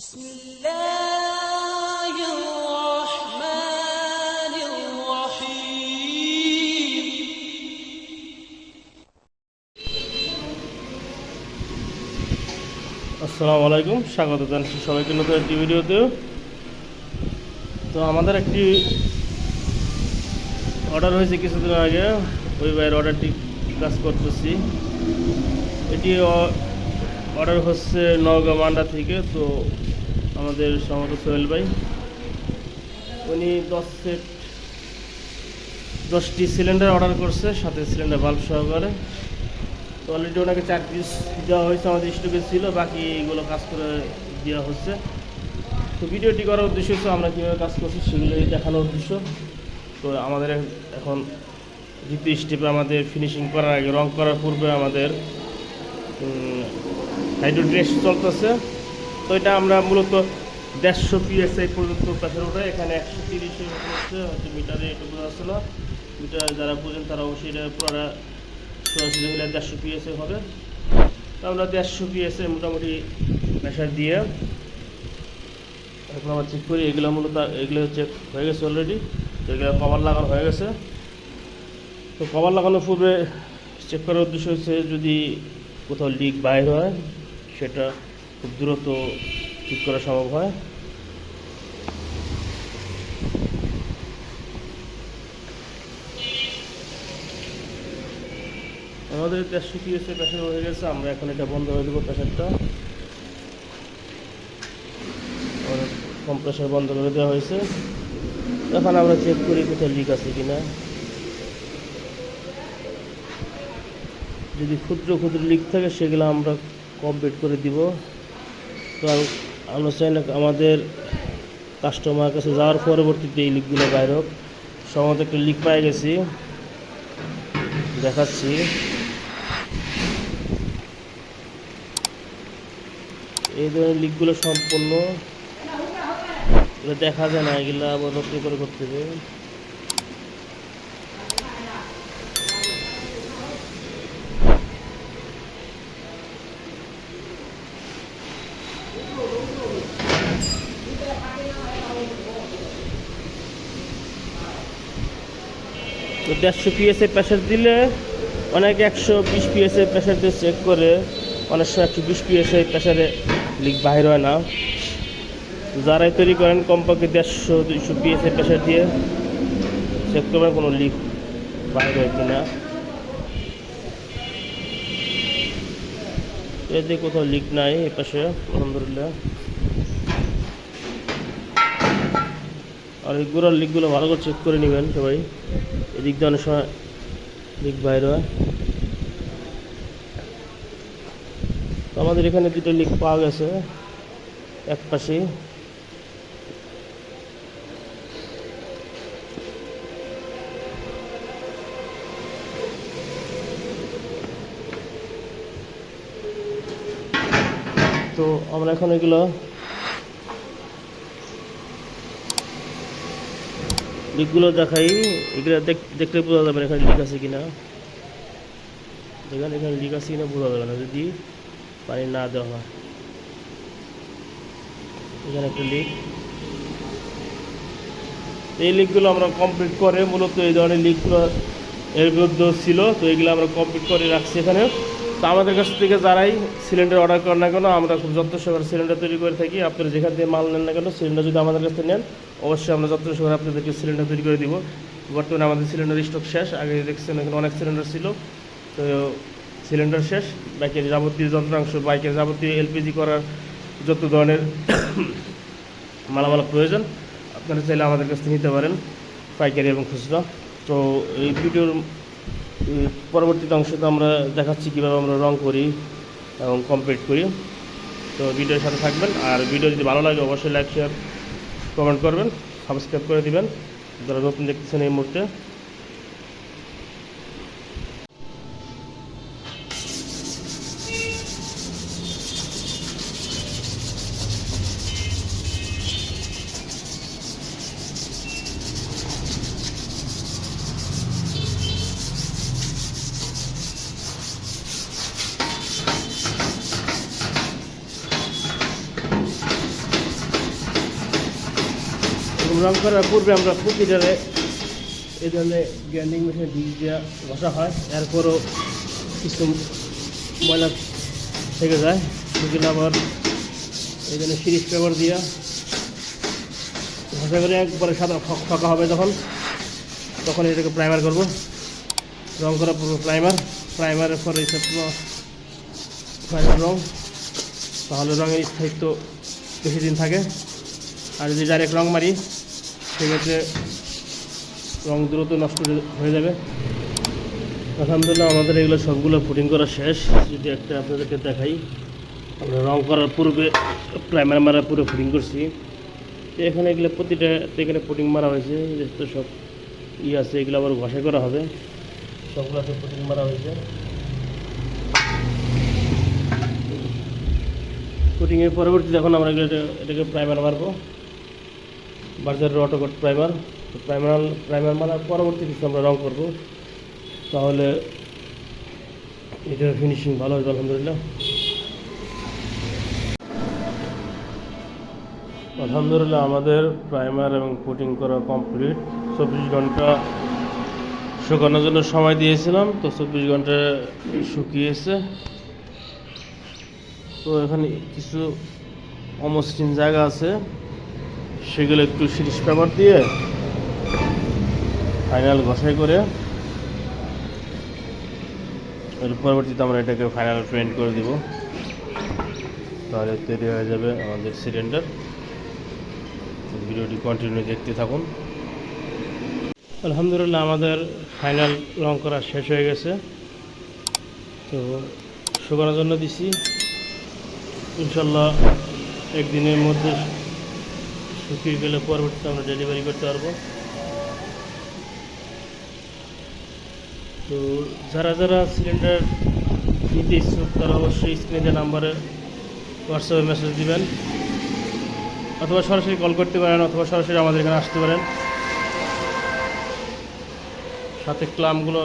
بسم الله الرحمن الرحيم আসসালামু আলাইকুম স্বাগত জানাচ্ছি সবাইকে নতুন একটি ভিডিওতে তো আমাদের একটি অর্ডার হয়েছে কিছুদিন আগে ওই ভাইয়ের অর্ডারটি কাজ করতেছি এটি অর্ডার হচ্ছে নওগাঁ মান্ডা থেকে তো আমাদের সমত সোহেল ভাই। উনি দশ সেট, দশটি সিলিন্ডার অর্ডার করছে, সাথে সিলিন্ডার বাল্ব সহকারে। তো অলরেডি ওনাকে চার পিস দেওয়া হয়েছে, আমাদের স্টকে ছিল বাকি এগুলো কাজ করে দেওয়া হচ্ছে। তো ভিডিওটি করার উদ্দেশ্য হচ্ছে, আমরা কীভাবে কাজ করছি সেগুলোই দেখানোর উদ্দেশ্য। তো আমাদের এখন দ্বিতীয় স্টেপে আমাদের ফিনিশিং করার আগে, রং করার পূর্বে আমাদের হাইড্রো ড্রেস চলতেছে। তো এটা আমরা মূলত দেড়শো পিএসআই পর্যন্ত প্রেশার ওঠে এখানে একশো তিরিশে হচ্ছে হয়তো মিটারে একটু বোঝা যাচ্ছে না মিটার যারা বোঝেন তারা অবশ্যই এটা পুরোটা সরাসরি হলে দেড়শো পিএসএ হবে। তো আমরা দেড়শো পিএসএ মোটামুটি প্রেশার দিয়ে এখন আমরা চেক করি, এগুলো মূলত, এগুলো চেক হয়ে গেছে অলরেডি তো এগুলো কভার লাগানো হয়ে গেছে। তো কভার লাগানোর পূর্বে চেক করার উদ্দেশ্য হচ্ছে যদি কোথাও লিক বাইর হয়, সেটা খুব দ্রুত ঠিক করা সম্ভব হয়। আমাদের দেড়শো পিএসএ প্রেশার হয়ে গেছে, আমরা এখন এটা বন্ধ করে দেবো প্রেশারটা কম্প্রেসার বন্ধ করে দেওয়া হয়েছে। এখন আমরা চেক করি কোথাও লিক আছে কিনা। যদি ক্ষুদ্র ক্ষুদ্র লিক থাকে, সেগুলো আমরা কমপ্লিট করে দিব। তো আমি- আমরা চাই না আমাদের কাস্টমার কাছে যাওয়ার পরবর্তীতে এই লিকগুলো বাইর হোক। সম্ভবত একটা লিক পেয়ে গেছি। দেখাচ্ছি। এই ধরনের লিকগুলো সম্পূর্ণ দেখা যায় না, এগুলো আবার নতুন করে করতে হবে। দেড়শো পিএসএ প্রেশার দিলে অনেকে একশো বিশ পিএসএ প্রেশার দিয়ে চেক করে অনেক সময় একশো বিশ পিএসএ প্রেশারে লিক বাহির হয় না। যারাই তৈরি করেন কমপক্ষে দেড়শো, দুইশো পিএসএ প্রেশার দিয়ে চেক করবেন কোনো লিক বাহির হয় কিনা। এতে কোথাও লিক নাই এ পাশে, আলহামদুলিল্লাহ। আর এই লিকগুলো ভালো করে চেক করে নেবেন সবাই। এদিক দিয়ে অনেক সময় লিক বাইর হয়। তো আমাদের এখানে দুটো লিক পাওয়া গেছে, এক পাশে তো আমরা এখন এগুলো লিকগুলো দেখাই। এগুলো দেখ- দেখলে বোঝা যাবে এখানে লিক আছে কিনা। দেখেন, এখানে লিক আছে কিনা বোঝা যাবে না। যদি পানি না দেওয়া হয়। এখানে একটা লিক। এই লিকগুলো আমরা কমপ্লিট করে মূলত এই ধরনের লিকগুলো এর বিরুদ্ধে ছিল। তো এগুলো আমরা কমপ্লিট করে রাখছি এখানে। তো আমাদের কাছ থেকে যারাই সিলিন্ডার অর্ডার করেন না কেন, আমরা খুব যত্ন সহকারে সিলিন্ডার তৈরি করে থাকি। আপনারা যেখান থেকে মাল নেন না কেন, সিলিন্ডার যদি আমাদের কাছ থেকে নেন, অবশ্যই আমরা যত্ন সহকারে আপনাদেরকে সিলিন্ডার তৈরি করে দিব। বর্তমানে আমাদের সিলিন্ডার স্টক শেষ। আগে দেখছেন এখানে অনেক সিলিন্ডার ছিল। তো সিলিন্ডার শেষ। বাইকের যাবতীয় যন্ত্রাংশ, বাইকের যাবতীয় এলপিজি করার যত ধরনের মালামাল প্রয়োজন, আপনারা চাইলে আমাদের কাছ থেকে নিতে পারেন পাইকারি এবং খুচরা। তো এই ভিডিওর পরবর্তীতে অংশতে আমরা দেখাচ্ছি কীভাবে আমরা রং করি এবং কমপ্লিট করি। তো ভিডিওর সাথে থাকবেন আর ভিডিও যদি ভালো লাগে অবশ্যই লাইক শেয়ার কমেন্ট করবেন সাবস্ক্রাইব করে দিবেন। যারা নতুন দেখতেছেন এই মুহূর্তে রং করার পূর্বে আমরা প্রতিটারে এই ধরনের গ্রাইন্ডিং মেশিনে ডিশ দেওয়া ঘষা হয়। এরপরও কিছু ময়লা থেকে যায়। সেগুলো আবার এই জন্য সিরিজ পেপার দিয়া ঘষা করে একবারে সাদা ফক- হবে যখন। তখন এটাকে প্রাইমার করব। রং করা পুরো প্রাইমার প্রাইমারের পরে এসে পুরো ফাইনাল রং। তাহলে রঙের স্থায়িত্ব বেশি দিন থাকে। আর যদি ডাইরেক্ট রং মারি সেক্ষেত্রে রং দ্রুত নষ্ট হয়ে- যাবে। আলহামদুলিল্লাহ আমাদের এগুলো সবগুলো ফুটিং করা শেষ। যদি একটা আপনাদেরকে দেখাই, আমরা রং করার পূর্বে প্রাইমার মারা পুরো ফুটিং করছি। এখানে এগুলো প্রতিটা এখানে ফুটিং মারা হয়েছে, যেহেতু সব ই আছে, এগুলো আবার ঘষাই করা হবে। সবগুলোতে ফুটিং মারা হয়েছে। ফুটিংয়ের পরবর্তী এখন আমরা এগুলো এটাকে প্রাইমার মারবো। বাজারের অটোকট প্রাইমার তো প্রাইমার প্রাইমার মারার পরবর্তী কিছু আমরা রং করব, তাহলে এটার ফিনিশিং ভালো হবে আলহামদুলিল্লাহ। আলহামদুলিল্লাহ আমাদের প্রাইমার এবং কোটিং করা কমপ্লিট চব্বিশ ঘণ্টা শুকানোর জন্য সময় দিয়েছিলাম, তো চব্বিশ ঘণ্টা শুকিয়েছে। তো এখানে কিছু অমসৃণ জায়গা আছে। সেগুলো একটু সিরিজ পেপার দিয়ে ফাইনাল ঘষাই করে এর পরবর্তীতে আমরা এটাকে ফাইনাল প্রিন্ট করে দিব। তাহলে তৈরি হয়ে যাবে আমাদের সিলিন্ডার ভিডিওটি কন্টিনিউ দেখতে থাকুন। আলহামদুলিল্লাহ আমাদের ফাইনাল রং করা শেষ হয়ে গেছে। তো শুকানোর জন্য দিছি। ইনশাল্লাহ একদিনের মধ্যে শুকিয়ে গেলে পরবর্তীতে আমরা ডেলিভারি করতে পারব। তো যারা যারা সিলিন্ডার নিতে ইচ্ছুক, তারা অবশ্যই স্ক্রিনে যে নাম্বারে হোয়াটসঅ্যাপে মেসেজ দিবেন। অথবা সরাসরি কল করতে পারেন, অথবা সরাসরি আমাদের এখানে আসতে পারেন। সাথে ক্লামগুলো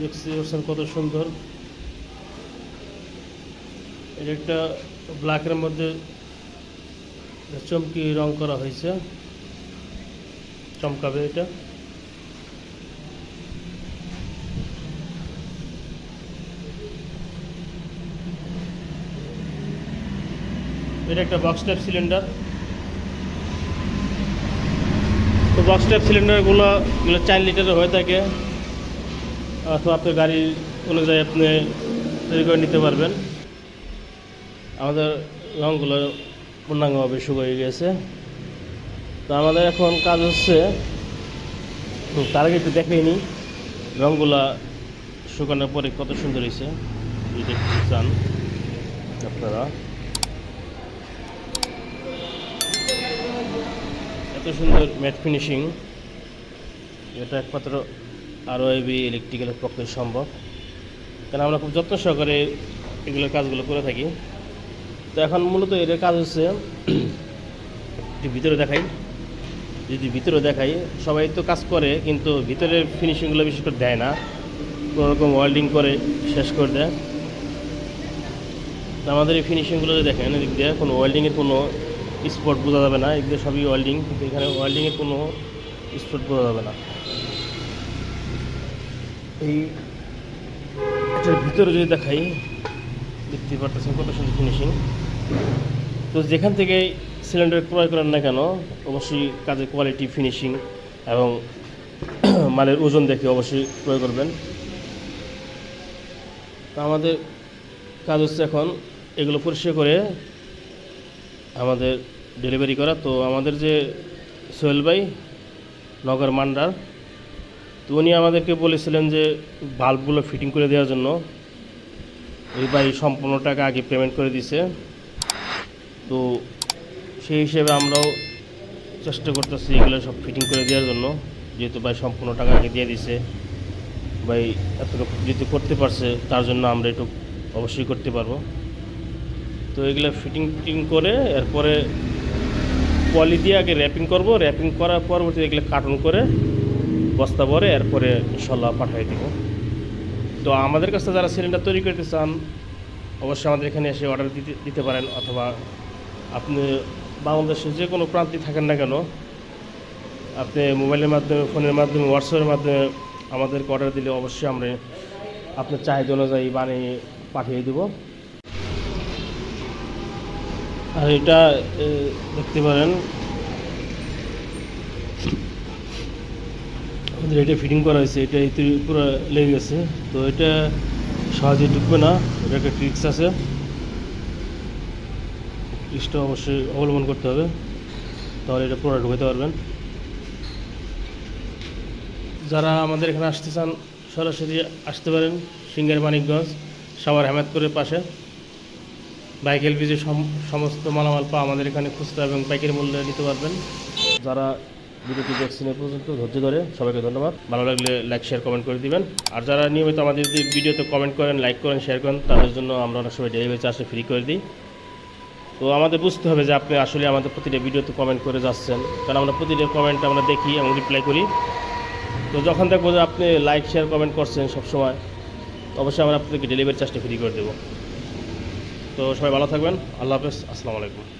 পাচ্ছেন কত সুন্দর। এটা একটা ব্ল্যাকের মধ্যে চমকি রং করা হয়েছে। চমকাবে এটা। এটা একটা বক্স টাইপ সিলিন্ডার তো বক্স টাইপ সিলিন্ডারগুলো এগুলো চার লিটারের হয়ে থাকে। অথবা আপনার গাড়ি অনুযায়ী আপনি তৈরি করে নিতে পারবেন। আমাদের রঙগুলো পূর্ণাঙ্গভাবে শুকিয়ে গেছে। তো আমাদের এখন কাজ হচ্ছে তার আগে একটু দেখেই নিই রঙগুলা শুকানোর পরে কত সুন্দর হয়েছে। দেখতে চান, আপনারা। এত সুন্দর ম্যাট ফিনিশিং, এটা একমাত্র আরও এবি ইলেকট্রিক্যালের পক্ষে সম্ভব। কারণ আমরা খুব যত্ন সহকারে এগুলোর কাজগুলো করে থাকি। তো এখন মূলত এর কাজ হচ্ছে একটু ভিতরে দেখাই। যদি ভিতরে দেখাই, সবাই তো কাজ করে, কিন্তু ভিতরের ফিনিশিংগুলো বিশেষ করে দেয় না। কোনো রকম ওয়েল্ডিং করে, শেষ করে দেয়। আমাদের এই ফিনিশিংগুলো যদি দেখেন, এদিক দিয়ে কোনো ওয়েল্ডিংয়ের কোনো স্পট বোঝা যাবে না। এদিকে সবই ওয়েল্ডিং কিন্তু এখানে ওয়েল্ডিংয়ের কোনো স্পট বোঝা যাবে না। এই এটার ভিতরে যদি দেখাই দেখতে পারতেছেন কত সুন্দর ফিনিশিং তো যেখান থেকে সিলিন্ডার ক্রয় করেন না কেন, অবশ্যই কাজের কোয়ালিটি ফিনিশিং এবং মালের ওজন দেখে অবশ্যই ক্রয় করবেন। তো আমাদের কাজ হচ্ছে এখন এগুলো পরিষ্কার করে আমাদের ডেলিভারি করা। তো আমাদের যে সোহেল ভাই, নগর মান্ডার, তো উনি আমাদেরকে বলেছিলেন যে বাল্বগুলো ফিটিং করে দেওয়ার জন্য। ওই ভাই সম্পূর্ণ টাকা আগে পেমেন্ট করে দিছে তো সেই হিসেবে আমরাও চেষ্টা করতেছি এগুলো সব ফিটিং করে দেওয়ার জন্য। যেহেতু ভাই সম্পূর্ণ টাকা আগে দিয়ে দিছে। ভাই এতটুকু যেহেতু করতে পারছে, তার জন্য আমরা একটু অবশ্যই করতে পারব। তো এগুলো ফিটিং ফিটিং করে এরপরে পলি দিয়ে আগে র্যাপিং করব। র্যাপিং করার পরবর্তী এগুলো কার্টুন করে বস্তা ভরে এরপরে ইনশাল্লাহ পাঠিয়ে দিব। তো আমাদের কাছে যারা সিলিন্ডার তৈরি করতে চান, অবশ্যই আমাদের এখানে এসে অর্ডার দিতে দিতে পারেন অথবা আপনি বাংলাদেশের যে কোনো প্রান্তে থাকেন না কেন, আপনি মোবাইলের মাধ্যমে, ফোনের মাধ্যমে, হোয়াটসঅ্যাপের মাধ্যমে আমাদেরকে অর্ডার দিলে অবশ্যই আমরা আপনার চাহিদা অনুযায়ী বানিয়ে পাঠিয়ে দেব। আর এটা দেখতে পারেন। আমাদের এটা ফিটিং করা হয়েছে, এটা পুরো লেগে গেছে। তো এটা সহজে ঢুকবে না, এটা একটা ট্রিক্স আছে। ট্রিক্সটা অবশ্যই অবলম্বন করতে হবে। তাহলে এটা পুরো ঢুকাতে পারবেন। যারা আমাদের এখানে আসতে চান, সরাসরি আসতে পারেন সিঙ্গার মানিকগঞ্জ, সাভার হেমায়তপুরের পাশে। বাইক এলপিজি সমস্ত মালামাল পা আমাদের এখানে খুচরা এবং পাইকারি মূল্যে নিতে পারবেন। যারা ভিডিওটি দেখছেন পর্যন্ত ধৈর্য ধরে সবাইকে ধন্যবাদ। ভালো লাগলে লাইক শেয়ার কমেন্ট করে দিবেন। আর যারা নিয়মিত আমাদের যদি ভিডিওতে কমেন্ট করেন লাইক করেন শেয়ার করেন, তাদের জন্য আমরা অনেক সময় ডেলিভারি চার্জে ফ্রি করে দিই। তো আমাদের বুঝতে হবে যে আপনি আসলে আমাদের প্রতিটা ভিডিওতে কমেন্ট করে যাচ্ছেন। কারণ আমরা প্রতিটা কমেন্ট আমরা দেখি এবং রিপ্লাই করি। তো যখন দেখব যে আপনি লাইক শেয়ার কমেন্ট করছেন সবসময়, অবশ্যই আমরা আপনাদেরকে ডেলিভারি চার্জটা ফ্রি করে দেবো। তো সবাই ভালো থাকবেন। আল্লাহ হাফেজ। আসসালামু আলাইকুম।